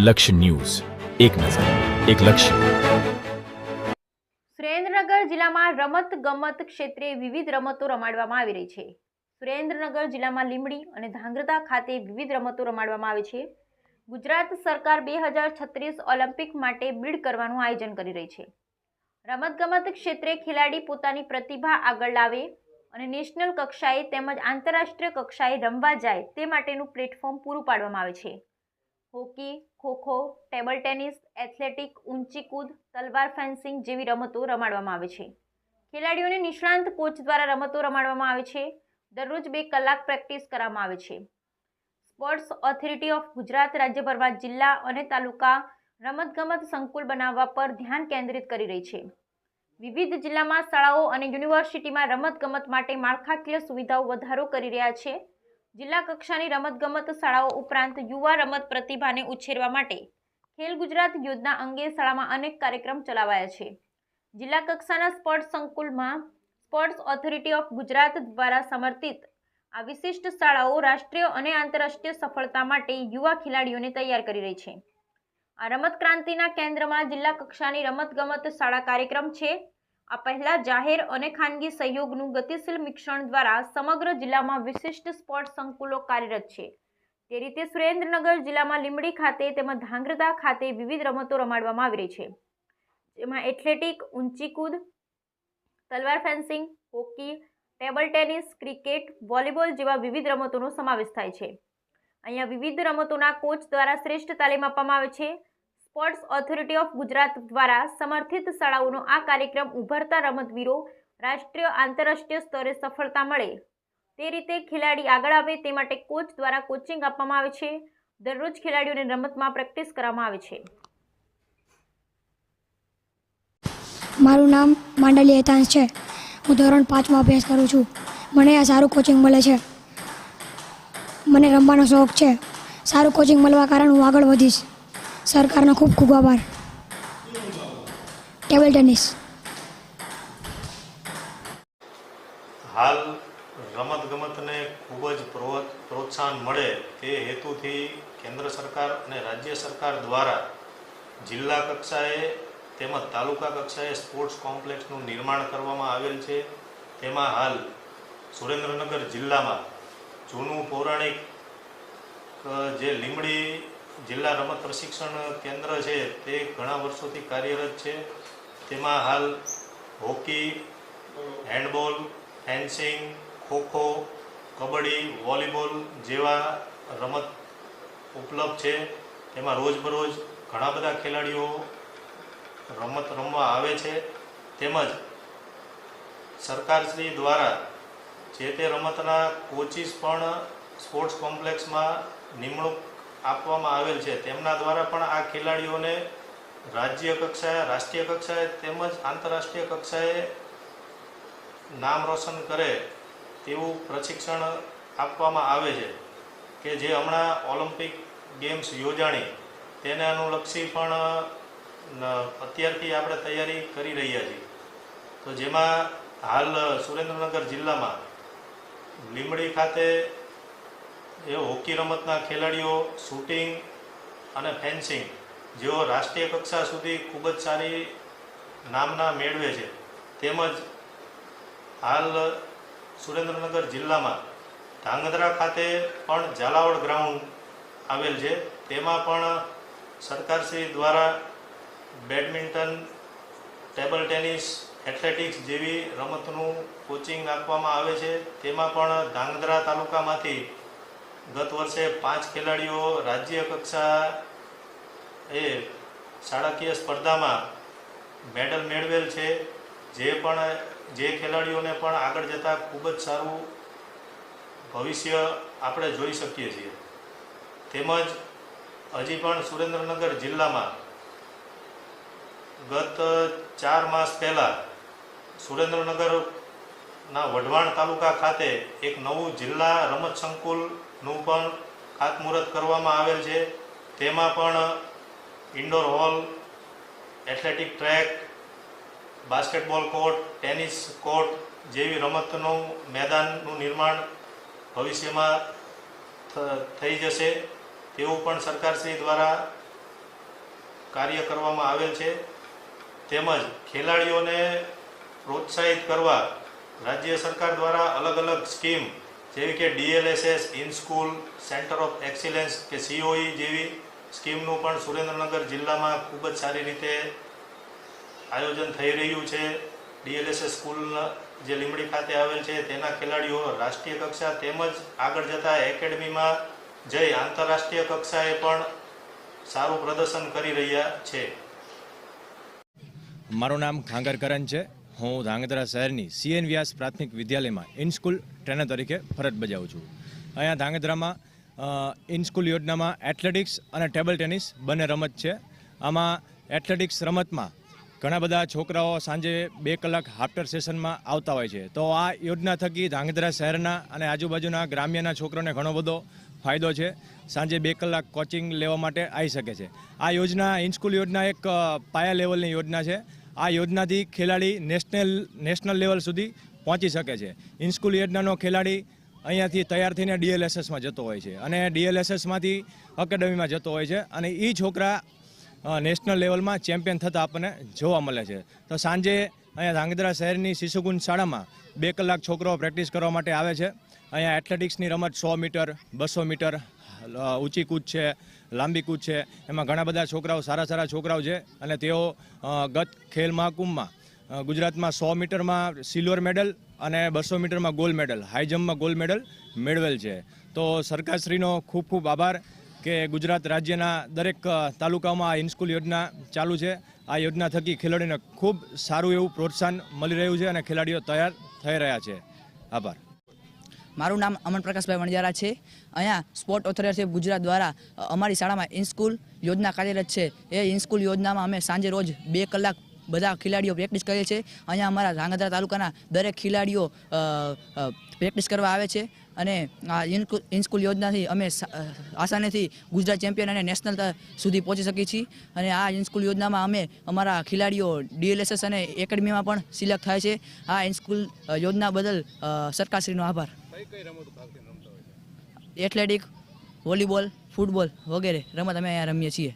લક્ષ્ય ન્યૂઝ. એક નજર, એક લક્ષ્ય. સુરેન્દ્રનગર જિલ્લામાં રમત ગમત ક્ષેત્રે વિવિધ રમતો રમાડવામાં આવી રહી છે. સુરેન્દ્રનગર જિલ્લામાં લીંબડી અને ધાંગ્રધા ખાતે વિવિધ રમતો રમાડવામાં આવે છે. ગુજરાત સરકાર બે હજાર છત્રીસ ઓલિમ્પિક માટે બીડ કરવાનું આયોજન કરી રહી છે. રમતગમત ક્ષેત્રે ખેલાડી પોતાની પ્રતિભા આગળ લાવે અને નેશનલ કક્ષાએ તેમજ આંતરરાષ્ટ્રીય કક્ષાએ રમવા જાય તે માટેનું પ્લેટફોર્મ પૂરું પાડવામાં આવે છે. Hockey, kho kho, table tennis, athletic, ઊંચી કૂદ, તલવાર ફેન્સિંગ જેવી રમતો રમાડવામાં આવે છે. ખેલાડીઓને નિષ્ણાંત કોચ દ્વારા રમતો રમાડવામાં આવે છે. દરરોજ બે કલાક પ્રેક્ટિસ કરવામાં આવે છે. સ્પોર્ટ્સ ઓથોરિટી ઓફ ગુજરાત રાજ્યભરમાં જિલ્લા અને તાલુકા રમતગમત સંકુલ બનાવવા પર ધ્યાન કેન્દ્રિત કરી રહી છે. વિવિધ જિલ્લામાં શાળાઓ અને યુનિવર્સિટીમાં રમતગમત માટે માળખાકીય સુવિધાઓ વધારો કરી રહ્યા છે. જિલ્લા કક્ષાની રમતગમત શાળાઓ ઉપરાંત યુવા રમત પ્રતિભાને ઉછેરવા માટે ખેલ ગુજરાત યોજના અંગે શાળામાં અનેક કાર્યક્રમ ચલાવાયા છે. જિલ્લા કક્ષાના સ્પોર્ટ્સ સંકુલમાં સ્પોર્ટ્સ ઓથોરિટી ઓફ ગુજરાત દ્વારા સમર્થિત આ વિશિષ્ટ શાળાઓ રાષ્ટ્રીય અને આંતરરાષ્ટ્રીય સફળતા માટે યુવા ખેલાડીઓને તૈયાર કરી રહી છે. આ રમત ક્રાંતિના કેન્દ્રમાં જિલ્લા કક્ષાની રમતગમત શાળા કાર્યક્રમ છે. આ પહેલા જાહેર અને ખાનગી સહયોગનું ગતિશીલ મિશ્રણ દ્વારા સમગ્ર જિલ્લામાં વિશિષ્ટ સ્પોર્ટ સંકુલો કાર્યરત છે. તે રીતે સુરેન્દ્રનગર જિલ્લામાં લીંબડી ખાતે તેમજ ધાંગ્રધા ખાતે વિવિધ રમતો રમાડવામાં આવી રહી છે. જેમાં એથ્લેટિક, ઊંચી કૂદ, તલવાર fencing, hockey, table tennis, cricket, volleyball જેવા વિવિધ રમતોનો સમાવેશ થાય છે. અહીંયા વિવિધ રમતોના કોચ દ્વારા શ્રેષ્ઠ તાલીમ આપવામાં આવે છે. સ્પોર્ટ્સ ઓથોરિટી ઓફ ગુજરાત દ્વારા સમર્થિત શાળાઓનો આ કાર્યક્રમ ઉભરતા રમતવીરો રાષ્ટ્રીય આંતરરાષ્ટ્રીય સ્તરે સફળતા મળે. તે રીતે ખેલાડી આગળ આવે તે માટે કોચ દ્વારા કોચિંગ આપવામાં આવે છે. દરરોજ ખેલાડીઓને રમતમાં પ્રેક્ટિસ કરવામાં આવે છે. મારું નામ માંડલી હેતાંશ છે. હું ધોરણ પાંચમાં અભ્યાસ કરું છું. મને આ સારું કોચિંગ મળે છે. મને રમવાનો શોખ છે. સારું કોચિંગ મળવા કારણે હું આગળ વધીશ. સરકારનો ખૂબ ખૂબ આભાર. ટેબલ ટેનિસ હાલ રમતગમતને ખૂબ જ પ્રોત્સાહન મળે તે હેતુથી કેન્દ્ર સરકાર અને રાજ્ય સરકાર દ્વારા જિલ્લા કક્ષાએ તેમજ તાલુકા કક્ષાએ સ્પોર્ટ્સ કોમ્પ્લેક્સનું નિર્માણ કરવામાં આવેલ છે. તેમાં હાલ સુરેન્દ્રનગર જિલ્લામાં જૂનું પૌરાણિક જે લીંબડી જિલ્લા રમત પ્રશિક્ષણ કેન્દ્ર છે, તે ઘણા વર્ષોથી કાર્યરત છે. તેમાં હાલ hockey, handball, fencing, kho kho, kabaddi, volleyball જેવા રમત ઉપલબ્ધ છે. તેમાં રોજબરોજ ઘણા બધા ખેલાડીઓ રમત રમવા આવે છે. તેમજ સરકારશ્રી દ્વારા જે તે રમતના કોચિસ પણ સ્પોર્ટ્સ કોમ્પ્લેક્સમાં નિમણૂક આપવામાં આવેલ છે. તેમના દ્વારા પણ આ ખેલાડીઓને રાજ્ય કક્ષાએ, રાષ્ટ્રીય કક્ષાએ તેમજ આંતરરાષ્ટ્રીય કક્ષાએ નામ રોશન કરે તેવું પ્રશિક્ષણ આપવામાં આવે છે કે જે હમણાં ઓલિમ્પિક ગેમ્સ યોજાણી તેને અનુલક્ષી પણ અત્યારથી આપણે તૈયારી કરી રહ્યા છીએ. તો જેમાં હાલ સુરેન્દ્રનગર જિલ્લામાં લીમડી ખાતે એ હોકી રમતના ખેલાડીઓ, શૂટિંગ અને ફેન્સિંગ જેઓ રાષ્ટ્રીય કક્ષા સુધી ખૂબ જ સારી નામના મેળવે છે. તેમજ હાલ સુરેન્દ્રનગર જિલ્લામાં ધાંગધ્રા ખાતે પણ ઝાલાવાડ ગ્રાઉન્ડ આવેલ છે. તેમાં પણ સરકારશ્રી દ્વારા બેડમિન્ટન, ટેબલ ટેનિસ, એથ્લેટિક્સ જેવી રમતનું કોચિંગ આપવામાં આવે છે. તેમાં પણ ધાંગધ્રા તાલુકામાંથી ગત વર્ષે પાંચ ખેલાડીઓ રાજ્ય કક્ષા એ શાળાકીય સ્પર્ધામાં મેડલ મેળવેલ છે. જે પણ, જે ખેલાડીઓને પણ આગળ જતાં ખૂબ જ સારું ભવિષ્ય આપણે જોઈ શકીએ છીએ. તેમજ હજી પણ સુરેન્દ્રનગર જિલ્લામાં ગત ચાર માસ પહેલાં સુરેન્દ્રનગરના વઢવાણ તાલુકા ખાતે એક નવું જિલ્લા રમત સંકુલનું પણ ખાતમુહૂર્ત કરવામાં આવેલ છે. તેમાં પણ indoor hall athletic track basketball court tennis court જેવી રમતનું મેદાનનું નિર્માણ ભવિષ્યમાં થઈ જશે. તેવું પણ સરકારશ્રી દ્વારા કાર્ય કરવામાં આવેલ છે. તેમજ ખેલાડીઓને પ્રોત્સાહિત કરવા રાજ્ય સરકાર દ્વારા અલગ અલગ સ્કીમ, જેવી કે DLSS, in school, centre of excellence કે સીઓઈ જેવી સ્કીમનું પણ સુરેન્દ્રનગર જિલ્લામાં ખૂબ જ સારી રીતે આયોજન થઈ રહ્યું છે. ડીએલએસએસ સ્કૂલ જે લીંબડી ખાતે આવેલ છે, તેના ખેલાડીઓ રાષ્ટ્રીય કક્ષા તેમજ આગળ જતા એકેડમીમાં જઈ આંતરરાષ્ટ્રીય કક્ષાએ પણ સારું પ્રદર્શન કરી રહ્યા છે. મારું નામ ખાંગર કરણ છે. હું ધાંગધ્રા શહેરની સીએન વ્યાસ પ્રાથમિક વિદ્યાલયમાં ઇન સ્કૂલ ટ્રેનર તરીકે ફરજ બજાવું છું. અહીંયા ધાંગધ્રામાં ઇન સ્કૂલ યોજનામાં એથ્લેટિક્સ અને ટેબલ ટેનિસ બંને રમત છે. આમાં એથ્લેટિક્સ રમતમાં ઘણા બધા છોકરાઓ સાંજે બે કલાક હાફ્ટર સેશનમાં આવતા હોય છે. તો આ યોજના થકી ધાંગધ્રા શહેરના અને આજુબાજુના ગ્રામ્યના છોકરોને ઘણો બધો ફાયદો છે. સાંજે બે કલાક કોચિંગ લેવા માટે આવી શકે છે. આ યોજના ઇન સ્કૂલ યોજના એક પાયા લેવલની યોજના છે. આ યોજનાથી ખેલાડી નેશનલ નેશનલ લેવલ સુધી પહોંચી શકે છે. ઇનસ્કૂલ યોજનાનો ખેલાડી અહીંયાથી તૈયાર થઈને ડીએલએસએસમાં જતો હોય છે અને ડીએલએસએસમાંથી એકેડમીમાં જતો હોય છે અને એ છોકરા નેશનલ લેવલમાં ચેમ્પિયન થતાં આપણને જોવા મળે છે. તો સાંજે અહીંયા ધાંગધ્રા શહેરની શિશુકુંજ શાળામાં બે કલાક છોકરાઓ પ્રેક્ટિસ કરવા માટે આવે છે. અહીંયા એથ્લેટિક્સની રમત સો મીટર, બસો મીટર ઊંચી કૂદ છે, લાંબી કૂદ છે. એમાં ઘણા બધા છોકરાઓ, સારા સારા છોકરાઓ છે અને તેઓ ગત ખેલ મહાકુંભમાં ગુજરાતમાં સો મીટરમાં સિલ્વર મેડલ અને બસો મીટરમાં ગોલ્ડ મેડલ, હાઈ જમ્પમાં ગોલ્ડ મેડલ મેળવેલ છે. તો સરકારશ્રીનો ખૂબ ખૂબ આભાર કે ગુજરાત રાજ્યના દરેક તાલુકામાં આ ઇનસ્કૂલ યોજના ચાલુ છે. આ યોજના થકી ખેલાડીઓને ખૂબ સારું એવું પ્રોત્સાહન મળી રહ્યું છે અને ખેલાડીઓ તૈયાર થઈ રહ્યા છે. આભાર. મારું નામ અમન પ્રકાશભાઈ વણજારા છે. અહીંયા સ્પોર્ટ ઓથોરિટી ગુજરાત દ્વારા અમારી શાળામાં ઇનસ્કૂલ યોજના કાર્યરત છે. એ ઇનસ્કૂલ યોજનામાં અમે સાંજે રોજ બે કલાક બધા ખેલાડીઓ પ્રેક્ટિસ કરીએ છીએ. અહીંયા અમારા ધ્રાંગધ્રા તાલુકાના દરેક ખેલાડીઓ પ્રેક્ટિસ કરવા આવે છે. અને આ ઇનકુ- ઇનસ્કૂલ યોજનાથી અમે આસાનીથી ગુજરાત ચેમ્પિયન અને નેશનલ સુધી પહોંચી શકીએ છીએ. અને આ ઇન્સ્કૂલ યોજનામાં અમે અમારા ખેલાડીઓ ડીએલએસએસ અને એકેડમીમાં પણ સિલેક્ટ થાય છે. આ ઇનસ્કૂલ યોજના બદલ સરકારશ્રીનો આભાર. એથ્લેટિક વોલીબોલ ફૂટબોલ વગેરે રમત અમે અહીંયા રમીએ છીએ.